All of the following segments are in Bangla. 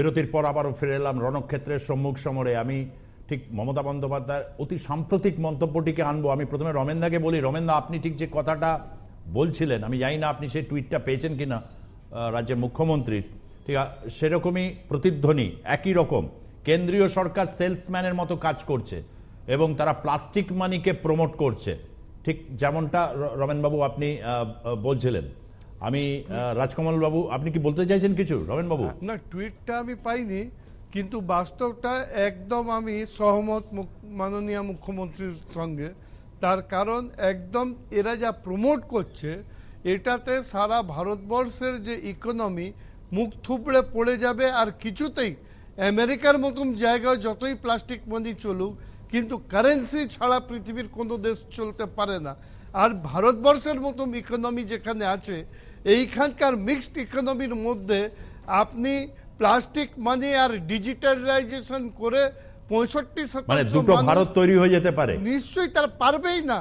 বিরতির পর আবারও ফিরে এলাম রণক্ষেত্রের সম্মুখ সমরে। আমি ঠিক মমতা বন্দ্যোপাধ্যায়ের অতি সাম্প্রতিক মন্তব্যটিকে আনব। আমি প্রথমে রমেনদাকে বলি রমেনদা আপনি ঠিক যে কথাটা বলছিলেন আমি জানি না আপনি সেই টুইটটা পেয়েছেন কিনা আহ, রাজ্যের মুখ্যমন্ত্রীর ঠিক সেরকমই প্রতিধ্বনি একই রকম। কেন্দ্রীয় সরকার সেলসম্যানের মতো কাজ করছে এবং তারা প্লাস্টিক মানিকে প্রমোট করছে। ঠিক যেমনটা রমেনবাবু আপনি বলছিলেন। আমি রাজকমল বাবু আপনি কি বলতে চাইছেন কিছু রমেন বাবু না টুইটটা আমি পাইনি, কিন্তু বাস্তবটা একদম আমি সহমত মাননীয় মুখ্যমন্ত্রীর সঙ্গে। তার কারণ একদম এরা যা প্রমোট করছে, এটাতে সারা ভারতবর্ষের যে ইকোনমি মুখ থুবড়ে পড়ে যাবে আর কিছুতেই আমেরিকার মতন জায়গায় যতই প্লাস্টিক মানি চলুক, কিন্তু কারেন্সি ছাড়া পৃথিবীর কোনো দেশ চলতে পারে না। আর ভারতবর্ষের মতন ইকোনমি যেখানে আছে এইখানকার মিক্সড ইকোনমির মধ্যে আপনি প্লাস্টিক মানি আর ডিজিটালাইজেশন করে পঁয়ষট্টি মানে শতাংশ দুটো ভারত তৈরি হয়ে যেতে পারে। নিশ্চয়ই তার পারবেই না।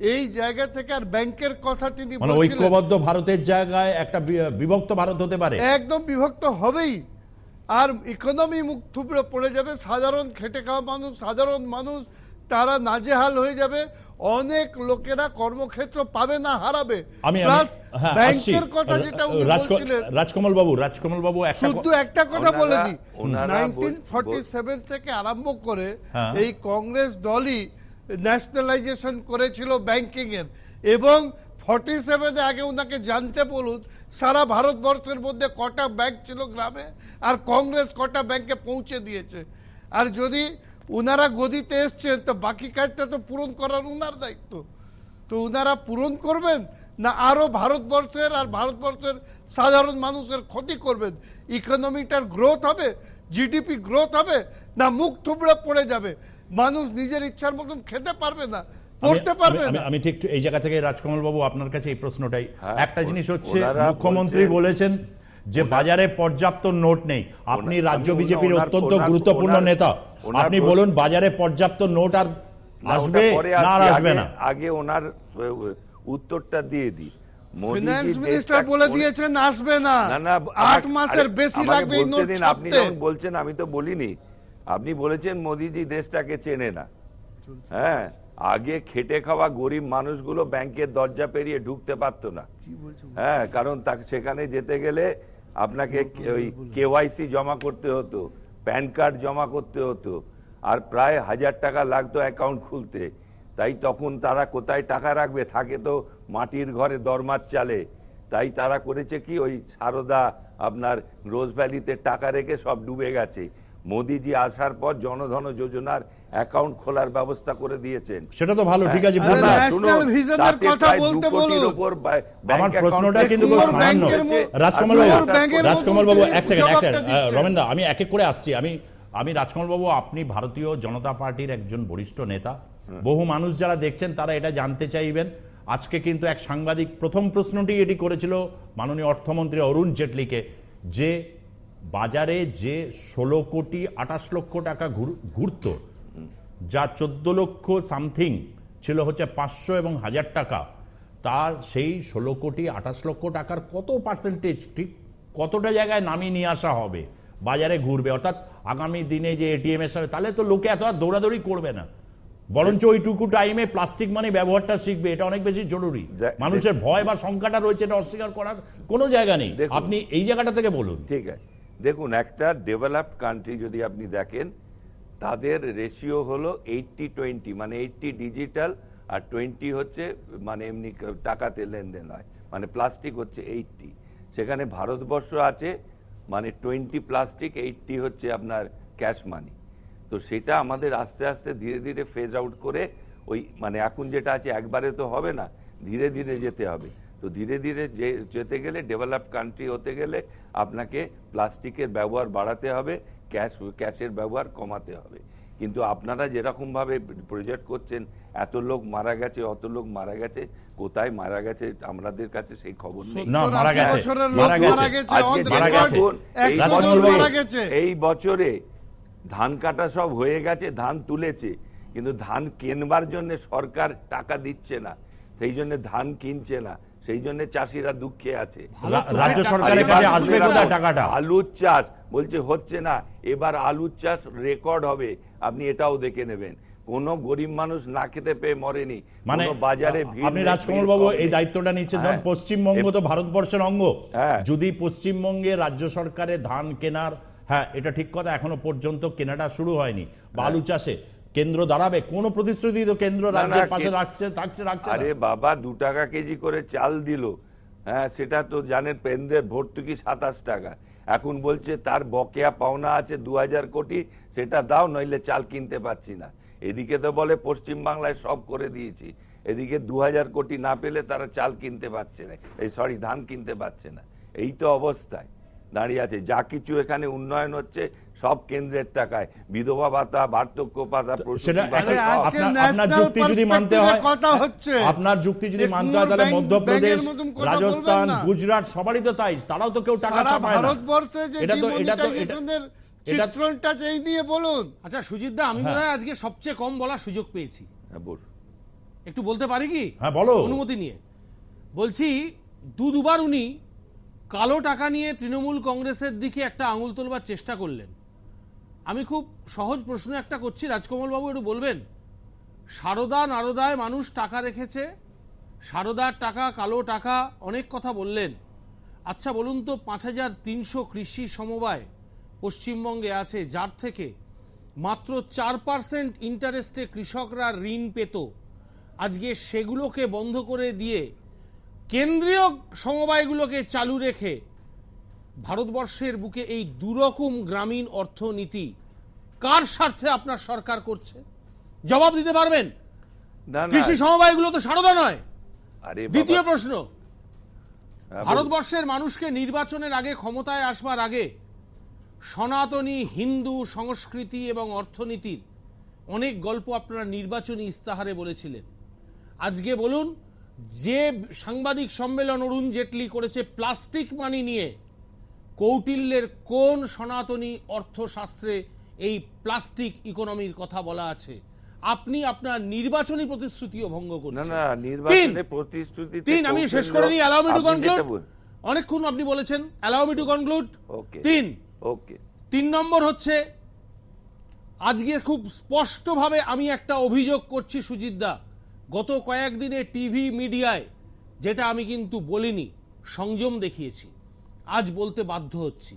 এই জায়গা থেকে আর ব্যাংকের কথা তিনি মানে ঐক্যবদ্ধ ভারতের জায়গায় একটা বিভক্ত ভারত হতে পারে। একদম বিভক্ত হবেই। আর ইকোনমি মুখ থুবড়ে পড়ে যাবে। সাধারণ খেটে খাওয়া মানুষ সাধারণ মানুষ তারা নাজেহাল হয়ে যাবে। অনেক লোকেরা কর্মক্ষেত্র পাবে না হারাবে। আমি ব্যাংকের কথা যেটা উনি বলছিলেন। রাজকমল বাবু রাজকমল বাবু শুধু একটা কথা বলে দিই। ওনারা নাইনটিন বল- ফর্টি সেভেন থেকে আরম্ভ করে হ্যাঁ। এই কংগ্রেস দলই ন্যাশনালাইজেশন করেছিল ব্যাংকিং এর এবং ফর্টি সেভেনে আগে ওনাকে জানতে বলুন সারা ভারতবর্ষের মধ্যে কটা ব্যাংক ছিল গ্রামে আর কংগ্রেস কটা ব্যাংকে পৌঁছে দিয়েছে। আর যদি উনারা গদিতে এসছেন তো বাকি কাজটা তো পূরণ করার উনার দায়িত্ব। তো উনারা পূরণ করবেন না আরও ভারতবর্ষের আর ভারতবর্ষের সাধারণ মানুষের ক্ষতি করবেন? ইকোনমিটার গ্রোথ হবে জিডিপি গ্রোথ হবে না মুখ থুবড়ে পড়ে যাবে? মানুষ নিজের ইচ্ছার মতন খেতে পারবে না আমি- পড়তে পারবে না। আমি ঠিক এই জায়গা থেকে রাজকমল বাবু আপনার কাছে এই প্রশ্নটাই। হ্যাঁ, একটা জিনিস হচ্ছে মুখ্যমন্ত্রী বলেছেন যে বাজারে পর্যাপ্ত নোট নেই। আপনি রাজ্য বিজেপির অত্যন্ত গুরুত্বপূর্ণ নেতা। আপনি বলুন বাজারে পর্যাপ্ত নোট আর আসবে না আর আসবে না? আগে ওনার উত্তরটা দিয়ে দিই। মোদিজি ফিনান্স মিনিস্টার বলে দিয়েছেন আসবে না। না না আট মাসের বেশি লাগবে এই নোট আপনি যখন বলছেন আমি তো বলিনি। আপনি বলেছেন মোদিজি দেশটাকে চেনে না। হ্যাঁ আগে খেটে খাওয়া গরিব মানুষগুলো ব্যাংকের দরজা পেরিয়ে ঢুকতে পারতো না। হ্যাঁ কারণ তাকে সেখানে যেতে গেলে আপনাকে ওই কেওয়াইসি জমা করতে হতো। প্যান কার্ড জমা করতে হতো। আর প্রায় হাজার টাকা লাগতো অ্যাকাউন্ট খুলতে। তাই তখন তারা কোথায় টাকা রাখবে? থাকে তো মাটির ঘরে দরমার চালে। তাই তারা করেছে কি? ওই সারদা আপনার রোজ ভ্যালিতে টাকা রেখে সব ডুবে গেছে। মোদিজি আসার পর জনধন যোজনার অ্যাকাউন্ট খোলার ব্যবস্থা করে দিয়েছেন। সেটা তো ভালো ঠিক আছে কথা বলতে বা- ব্যাংক আমার প্রশ্নটা কিন্তু সামান্য। রাজকমল বাবু রাজকমল বাবু এক সেকেন্ড এক সেকেন্ড দা আমি এক এক করে আসছি। আমি আমি রাজকমল বাবু আপনি ভারতীয় জনতা পার্টির একজন বরিষ্ঠ নেতা। বহু মানুষ যারা দেখছেন তারা এটা জানতে চাইবেন। আজকে কিন্তু এক সাংবাদিক প্রথম প্রশ্নটি এটি করেছিল মাননীয় অর্থমন্ত্রী অরুণ জেটলিকে যে বাজারে যে ষোলো কোটি আঠাশ লক্ষ টাকা ঘুরত যা চোদ্দ লক্ষ সামথিং ছিল হচ্ছে পাঁচশো এবং হাজার টাকা তার সেই ষোলো কোটি আঠাশ লক্ষ টাকার কত পার্সেন্টেজ ঠিক কতটা জায়গায় নামিয়ে নিয়ে আসা হবে বাজারে ঘুরবে? অর্থাৎ আগামী দিনে যে এটিএম এর সাথে তাহলে তো লোকে এত আর দৌড়াদৌড়ি করবে না। বরঞ্চ ওইটুকু টাইমে প্লাস্টিক মানে ব্যবহারটা শিখবে এটা অনেক বেশি জরুরি। মানুষের ভয় বা সংখ্যাটা রয়েছে এটা অস্বীকার করার কোনো জায়গা নেই। আপনি এই জায়গাটা থেকে বলুন। ঠিক আছে। দেখুন, একটা ডেভেলপড কান্ট্রি যদি আপনি দেখেন, তাদের রেশিও হলো এইটটি টোয়েন্টি মানে এইটটি ডিজিটাল আর টোয়েন্টি হচ্ছে মানে এমনি টাকাতে লেনদেন হয় মানে প্লাস্টিক হচ্ছে এইটটি সেখানে ভারতবর্ষ আছে মানে টোয়েন্টি প্লাস্টিক এইটটি হচ্ছে আপনার ক্যাশ মানি তো সেটা আমাদের আস্তে আস্তে ধীরে ধীরে ফেজ আউট করে ওই মানে এখন যেটা আছে, একবারে তো হবে না, ধীরে ধীরে যেতে হবে। তো ধীরে ধীরে যে যেতে গেলে ডেভেলপ কান্ট্রি হতে গেলে আপনাকে প্লাস্টিকের ব্যবহার বাড়াতে হবে ক্যাশ ক্যাশের ব্যবহার কমাতে হবে। কিন্তু আপনারা যেরকমভাবে প্রজেক্ট করছেন এত লোক মারা গেছে অত লোক মারা গেছে কোথায় মারা গেছে আমাদের কাছে সেই খবর নেই। এই বছরে ধান কাটা সব হয়ে গেছে ধান তুলেছে কিন্তু ধান কেনবার জন্য সরকার টাকা দিচ্ছে না সেই জন্য ধান কিনছে না। সেই জন্য চাষিরা দুঃখে আছে। রাজ্য সরকারের কাছে আসবে কোথায় টাকাটা? আলুর চাষ বলছে হচ্ছে না এবার আলুর চাষ রেকর্ড হবে আপনি এটাও দেখে নেবেন। কোন গরিব মানুষ না খেতে পেয়ে মরেনি মানে বাজারে আপনি রাজকমল বাবু এই দায়িত্বটা নিচ্ছেন ধরুন হ্যাঁ। পশ্চিমবঙ্গ তো ভারতবর্ষের অঙ্গ। হ্যাঁ। যদি পশ্চিমবঙ্গে রাজ্য সরকারের ধান কেনার হ্যাঁ এটা ঠিক কথা এখনও পর্যন্ত কেনাটা শুরু হয়নি। বা আলু চাষে। কেন্দ্র দাঁড়াবে? কোন প্রতিশ্রুতি তো কেন্দ্র। রাজ্যের পাশে রাখছে থাকছে রাখছে আরে বাবা দু টাকা কেজি করে চাল দিল। হ্যাঁ সেটা তো জানেন পেন্দ্রের ভর্তুকি সাতাশ টাকা। এখন বলছে তার বকেয়া পাওনা আছে দু হাজার কোটি সেটা দাও নইলে চাল কিনতে পাচ্ছি না। এদিকে তো বলে পশ্চিম বাংলায় সব করে দিয়েছি। এদিকে দু হাজার কোটি না পেলে তারা চাল কিনতে পারছে না। এই সরি ধান কিনতে পারছে না। এই তো অবস্থায়। দাঁড়িয়ে আছে। যা কিছু এখানে উন্নয়ন হচ্ছে সব কেন্দ্রের টাকায়। বিধবা ভাতা বার্ধক্য ভাতা আপনার যুক্তি যদি মানতে হয় কথা হচ্ছে। আপনার যুক্তি যদি মানতে হয় তাহলে মধ্যপ্রদেশ রাজস্থান গুজরাট সবারই তো তাই তারাও তো কেউ টাকা না। ভারতবর্ষে যে এটা তো এটা তো এটা- ডিমনিটাইজেশনের এটা চিত্রণটা নিয়ে বলুন। আচ্ছা সুজিত দা আমি হ্যাঁ। বোধহয় আজকে সবচেয়ে কম বলার সুযোগ পেয়েছি। হ্যাঁ, একটু বলতে পারি কি? হ্যাঁ, বলো। অনুমতি নিয়ে। বলছি দু দুবার উনি কালো টাকা নিয়ে তৃণমূল কংগ্রেসের দিকে একটা আঙুল তোলবার চেষ্টা করলেন। আমি খুব সহজ প্রশ্ন একটা করছি, রাজকমলবাবু একটু বলবেন। সারদা নারদায় মানুষ টাকা রেখেছে, সারদার টাকা, কালো টাকা, অনেক কথা বললেন। আচ্ছা বলুন তো, পাঁচ হাজার তিনশো কৃষি সমবায় পশ্চিমবঙ্গে আছে, যার থেকে মাত্র চার পার্সেন্ট ইন্টারেস্টে কৃষকরা ঋণ পেত। আজকে সেগুলোকে বন্ধ করে দিয়ে কেন্দ্রীয় সমবায়গুলোকে চালু রেখে ভারতবর্ষের বুকে এই দুরকম গ্রামীণ অর্থনীতি কার স্বার্থে আপনার সরকার করছে? জবাব দিতে পারবেন? কৃষি সমবায়গুলো তো সারদা নয়। আরে দ্বিতীয় প্রশ্ন। হ্যাঁ, ভারতবর্ষের মানুষকে নির্বাচনের আগে ক্ষমতায় আসবার আগে সনাতনী হিন্দু সংস্কৃতি এবং অর্থনীতির অনেক গল্প আপনারা নির্বাচনী ইস্তাহারে বলেছিলেন। আজকে বলুন যে সাংবাদিক সম্মেলন অরুণ জেটলি করেছে প্লাস্টিক মানি নিয়ে কৌটিল্যের কোন সনাতনী অর্থশাস্ত্রে এই প্লাস্টিক ইকোনমির কথা বলা আছে? আপনি আপনার নির্বাচনী প্রতিশ্রুতিও ভঙ্গ করছেন। না তিন। নির্বাচনে প্রতিশ্রুতি তিন আমি শেষ করে নিই অ্যালাউ মি টু কনক্লুড অনেকক্ষণ আপনি বলেছেন allow me to conclude okay. তিন। ওকে। তিন নম্বর হচ্ছে আজকে খুব স্পষ্টভাবে আমি একটা অভিযোগ করছি সুজিতদা গত কয়েকদিনে টিভি মিডিয়ায়, যেটা আমি কিন্তু বলিনি, সংযম দেখিয়েছি। আজ বলতে বাধ্য হচ্ছি।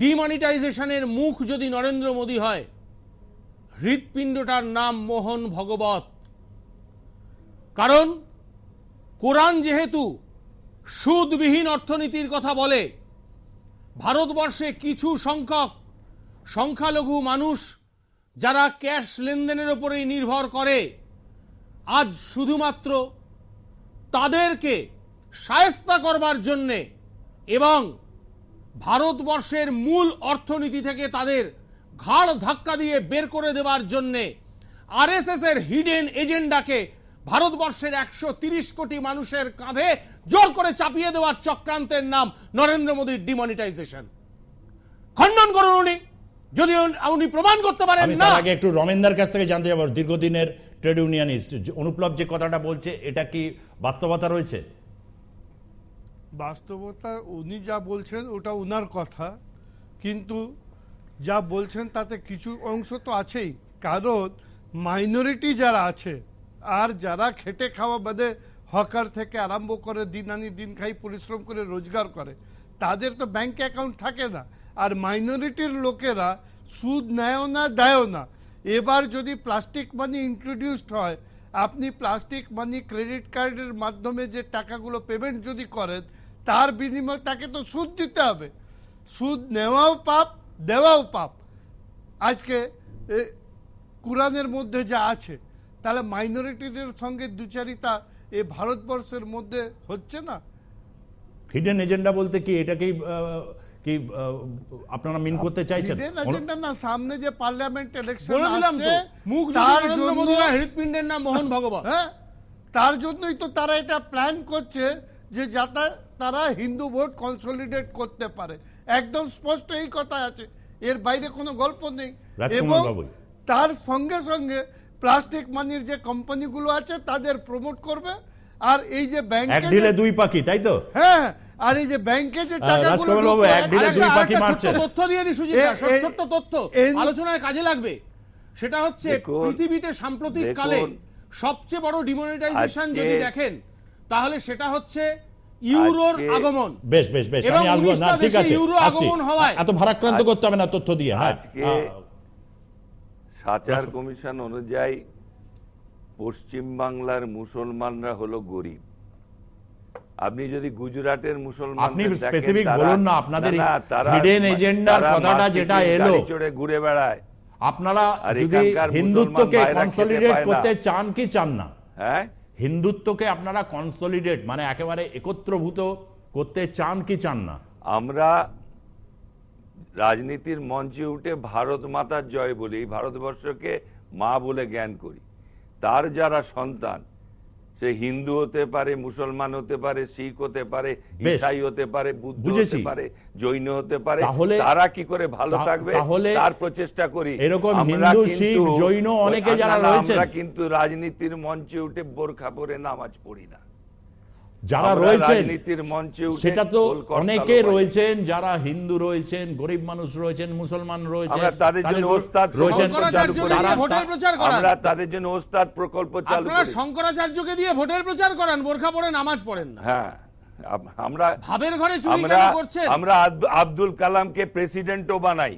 ডিমনিটাইজেশনের মুখ যদি নরেন্দ্র মোদী হয়, হৃৎপিণ্ডটার নাম মোহন ভগবত কারণ, কোরআন যেহেতু সুদবিহীন অর্থনীতির কথা বলে, ভারতবর্ষে কিছু সংখ্যক সংখ্যালঘু মানুষ যারা ক্যাশ লেনদেনের উপরেই নির্ভর করে, আজ শুধুমাত্র তাদেরকে সায়স্তা করবার জন্যে এবং ভারতবর্ষের মূল অর্থনীতি থেকে তাদের ঘাড় ধাক্কা দিয়ে বের করে দেওয়ার জন্যে এর হিডেন এজেন্ডাকে ভারতবর্ষের একশো কোটি মানুষের কাঁধে জোর করে চাপিয়ে দেওয়ার চক্রান্তের নাম নরেন্দ্র মোদীর ডিমনিটাইজেশন। খণ্ডন করুন উনি। যদি উনি- উনি প্রমাণ করতে পারেন না। আগে একটু রমেনদার কাছ থেকে জানতে যাব। দীর্ঘদিনের ট্রেড ইউনিয়নিস্ট অনুপ্লব যে কথাটা বলছে এটা কি বাস্তবতা রয়েছে? বাস্তবতা উনি যা বলছেন ওটা ওনার কথা কিন্তু যা বলছেন তাতে কিছু অংশ তো আছেই। কারণ মাইনরিটি যারা আছে আর যারা খেটে খাওয়া বাদে হকার থেকে আরম্ভ করে দিন আনি দিন খাই পরিশ্রম করে রোজগার করে তাদের তো ব্যাংক অ্যাকাউন্ট থাকে না। আর মাইনরিটির লোকেরা সুদ নেয়ও না, দেয়ও না। এবার যদি প্লাস্টিক মানি ইন্ট্রোডিউসড হয়, আপনি প্লাস্টিক মানি ক্রেডিট কার্ডের মাধ্যমে যে টাকাগুলো পেমেন্ট যদি করেন, তার বিনিময়ে তাকে তো সুদ দিতে হবে। সুদ নেওয়াও পাপ, দেওয়াও পাপ। আজকে কোরআনের মধ্যে যা আছে, তাহলে মাইনরিটিদের সঙ্গে দুচারিতা এ ভারতবর্ষের মধ্যে হচ্ছে না? হিডেন এজেন্ডা বলতে কি? এটাকেই কি আপনারা মিন করতে চাইছেন? না সামনে যে পার্লামেন্ট ইলেকশন বলে দিলাম তো। মুখ নরেন্দ্র মোদী হৃৎপিণ্ডের নাম মোহন ভগবত। হ্যাঁ তার জন্যই তো তারা এটা প্ল্যান করছে যে যাতে তারা হিন্দু ভোট কনসলিডেট করতে পারে। একদম স্পষ্ট এই কথা আছে। এর বাইরে কোনো গল্প নেই। এবং তার সঙ্গে সঙ্গে প্লাস্টিক মানির যে কোম্পানিগুলো আছে তাদের প্রমোট করবে। আর এই যে এক ব্যাংকে ঢিলে দুই পাখি তাই তো? হ্যাঁ আর এই যে ব্যাংকে যে টাকাগুলো এক ঢিলে দুই পাখি মারছে। তথ্য দিয়ে দিই সুজিত ছোট্ট তথ্য। আলোচনায় কাজে লাগবে। সেটা হচ্ছে পৃথিবীতে সাম্প্রতিক কালে সবচেয়ে বড় ডিমনিটাইজেশন যদি দেখেন তাহলে সেটা হচ্ছে ইউরোর আগমন। বেশ বেশ বেশ আমি আসব না ঠিক আছে ইউরো আগমন হওয়ায়- এত ভারাক্রান্ত করতে হবে না তথ্য দিয়ে হ্যাঁ। সাচার কমিশন অনুযায়ী পশ্চিম বাংলার মুসলমানরা হলো গরিব। আপনি যদি গুজরাটের মুসলমান আপনি specific বলুন না, আপনাদের hidden agenda কথাটা যেটা এলো। চড়ে ঘুরে বেড়ায়। আপনারা যদি হিন্দুত্বকে মুসলমান ভাইরা খেতে কনসলিডেট করতে চান কি চান না? হ্যাঁ? হিন্দুত্বকে আপনারা কনসলিডেট মানে একেবারে একত্রভূত করতে চান কি চান না? আমরা রাজনীতির মঞ্চে উঠে ভারত মাতার জয় বলি। ভারতবর্ষকে মা বলে জ্ঞান করি। তার যারা সন্তান সে হিন্দু হতে পারে মুসলমান হতে পারে শিখ হতে পারে ইসাই হতে পারে বুদ্ধ হতে পারে জৈন হতে পারে তারা কি করে ভালো থাকবে? তার প্রচেষ্টা করি। এরকম হিন্দু, শিখ, জৈন অনেকে যারা রয়েছে আমরা কিন্তু রাজনীতির মঞ্চে উঠে বোরখা পরে নামাজ পড়ি না। যারা রয়েছেন মঞ্চে সেটা তো অনেকে রয়েছেন যারা হিন্দু রয়েছেন গরিব মানুষ রয়েছেন মুসলমান রয়েছেন তাদের জন্য ওস্তাদ রয়েছেন শঙ্করাচার্যকে দিয়ে তারা- ভোটের প্রচার করান। আমরা তাদের জন্য ওস্তাদ প্রকল্প চালু আপনারা করি শঙ্করাচার্যকে দিয়ে ভোটের প্রচার করান বোরখা পড়ে নামাজ পড়েন না। হ্যাঁ আম- আমরা ভাবের ঘরে চুরি কেন করছেন? আমরা আব্দুল কালামকে প্রেসিডেন্টও বানাই।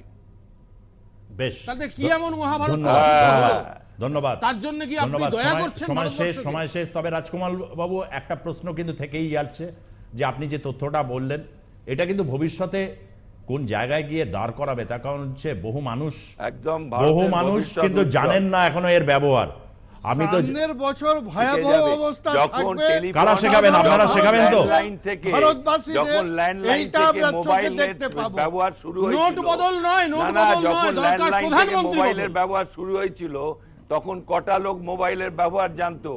বেশ। তাতে কি এমন মহাভারত ধন্যবাদ। তার জন্য কি আপনি দয়া করছেন সময় শেষ সময় শেষ। তবে রাজকুমার বাবু একটা প্রশ্ন কিন্তু থেকেই যাচ্ছে যে আপনি যে তথ্যটা বললেন এটা কিন্তু ভবিষ্যতে কোন জায়গায় গিয়ে দাঁড় করাবে? তার কারণ হচ্ছে বহু মানুষ একদম বহু মানুষ কিন্তু জানেন না এখনও এর ব্যবহার। আমি তো বছর ভয়াবহ অবস্থা থাকবে। কারা শেখাবেন? আপনারা শেখাবেন তো? ল্যান্ডলাইন ভারতবাসীদের এইটা আমরা চোখে মোবাইল দেখতে পাবো। ব্যবহার শুরু হয়েছিল। নোট বদল নয়, নোট বদল নয়, দরকার ল্যান্ডলাইন থেকে প্রধানমন্ত্রী মোবাইলের ব্যবহার শুরু হয়েছিল তখন কটা লোক মোবাইলের ব্যবহার জানতো?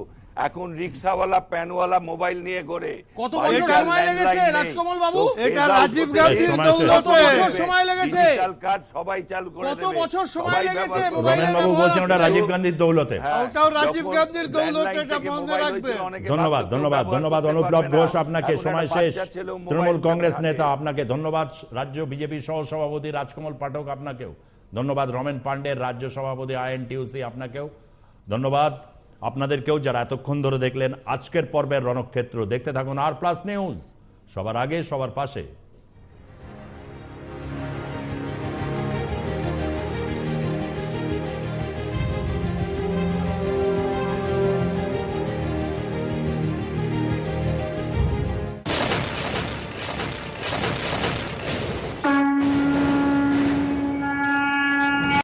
এখন রিক্সাওয়ালা প্যানওয়ালা মোবাইল নিয়ে ঘোরে। কত বছর সময় লেগেছে, রাজকমল বাবু? এটা রাজীব গান্ধীর। দৌলতে। কত বছর সময় লেগেছে? ডিজিটাল কার্ড সবাই চালু করে কত বছর সময় লেগেছে রমেন বাবু বলছেন ওটা রাজীব গান্ধীর দৌলতে। হ্যাঁ, ওটাও রাজীব গান্ধীর দৌলতে এটা মনে রাখবে। ধন্যবাদ ধন্যবাদ ধন্যবাদ অনুপ্লব ঘোষ আপনাকে সময় শেষ। মোবাইল তৃণমূল কংগ্রেস নেতা আপনাকে ধন্যবাদ। রাজ্য বিজেপি সহ সভাপতি রাজকমল পাঠক আপনাকেও। ধন্যবাদ রমেন পাণ্ডের রাজ্য সভাপতি আইএনটিউসি আপনাকেও। ধন্যবাদ। আপনাদেরকেও যারা এতক্ষণ ধরে দেখলেন, আজকের পর্বের রণক্ষেত্র। দেখতে থাকুন আর প্লাস নিউজ। সবার আগে, সবার পাশে।